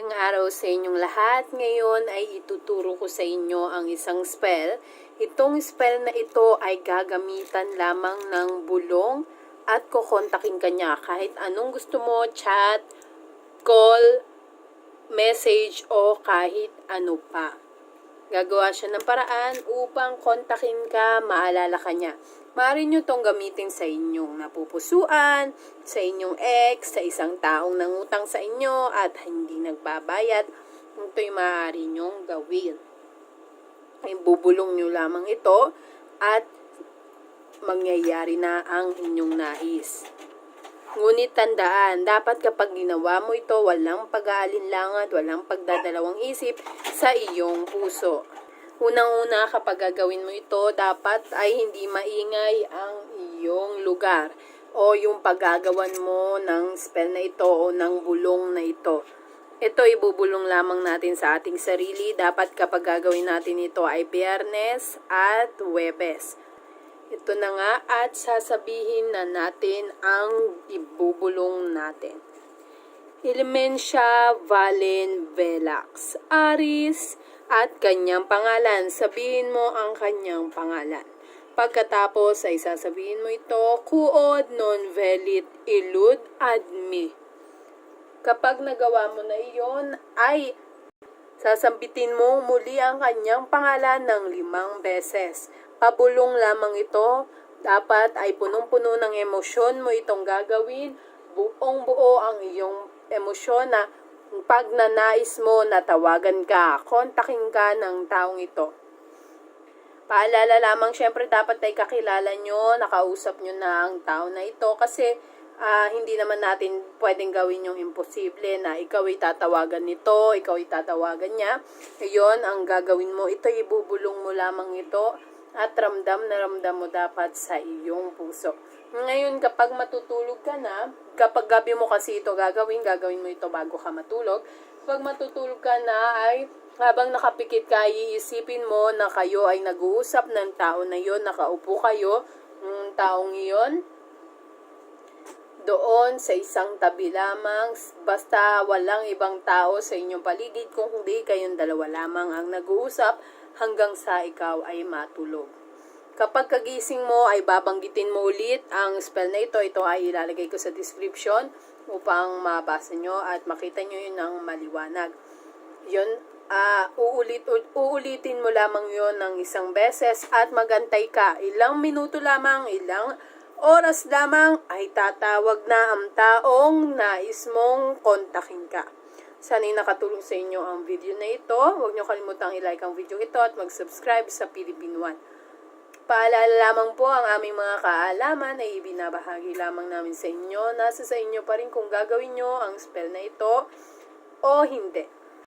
Magandang araw sa inyong lahat. Ngayon ay ituturo ko sa inyo ang isang spell. Itong spell na ito ay gagamitan lamang ng bulong at kukontakin ka niya kahit anong gusto mo, chat, call, message o kahit ano pa. Gagawa siya ng paraan upang kontakin ka, maalala ka niya. Maaari nyo itong gamitin sa inyong napupusuan, sa inyong ex, sa isang taong nangutang sa inyo at hindi nagbabayad. Ito'y maaari nyong gawin. Ay bubulong nyo lamang ito at mangyayari na ang inyong nais. Ngunit tandaan, dapat kapag ginawa mo ito, walang pag-aalinlangan walang pagdadalawang isip sa iyong puso. Unang-una, kapag gagawin mo ito, dapat ay hindi maingay ang iyong lugar o yung paggagawan mo ng spell na ito o ng bulong na ito. Ito ibubulong lamang natin sa ating sarili. Dapat kapag gagawin natin ito ay biyernes at webes. Ito na nga at sasabihin na natin ang ibubulong natin. Ilmensya Valen Velax Aris at kanyang pangalan. Sabihin mo ang kanyang pangalan. Pagkatapos ay sasabihin mo ito, kuod non velit ilud admi. Kapag nagawa mo na iyon, ay sasambitin mo muli ang kanyang pangalan ng limang beses. Pabulong lamang ito, dapat ay punong-puno ng emosyon mo itong gagawin, buong buo ang iyong emosyon na pag nanais mo na tawagan ka, kontakin ka ng taong ito. Paalala lamang, syempre dapat ay kakilala nyo, nakausap nyo na ang tao na ito kasi ah, hindi naman natin pwedeng gawin yung imposible na ikaw ay tatawagan nito, ikaw ay tatawagan niya. Iyon ang gagawin mo. Ito ibubulong mo lamang ito at ramdam na ramdam mo dapat sa iyong puso. Ngayon, kapag matutulog ka na, kapag gabi mo kasi ito gagawin, gagawin mo ito bago ka matulog. Kapag matutulog ka na, ay habang nakapikit ka, iisipin mo na kayo ay nag-uusap ng tao na yon, nakaupo kayo, ng taong iyon, doon sa isang tabi lamang, basta walang ibang tao sa inyong paligid, kung hindi kayong dalawa lamang ang nag-uusap hanggang sa ikaw ay matulog. Kapag kagising mo ay babanggitin mo ulit ang spell na ito. Ito ay ilalagay ko sa description upang mabasa nyo at makita nyo yun ng maliwanag. Yun, ah uulit, uulitin mo lamang yon ng isang beses at magantay ka. Ilang minuto lamang, ilang oras lamang ay tatawag na ang taong nais mong kontakin ka. Sana'y nakatulong sa inyo ang video na ito. Huwag nyo kalimutang i-like ang video ito at mag-subscribe sa Philippine One. Paalala lamang po ang aming mga kaalaman ay ibinabahagi lamang namin sa inyo. Nasa sa inyo pa rin kung gagawin nyo ang spell na ito o hindi.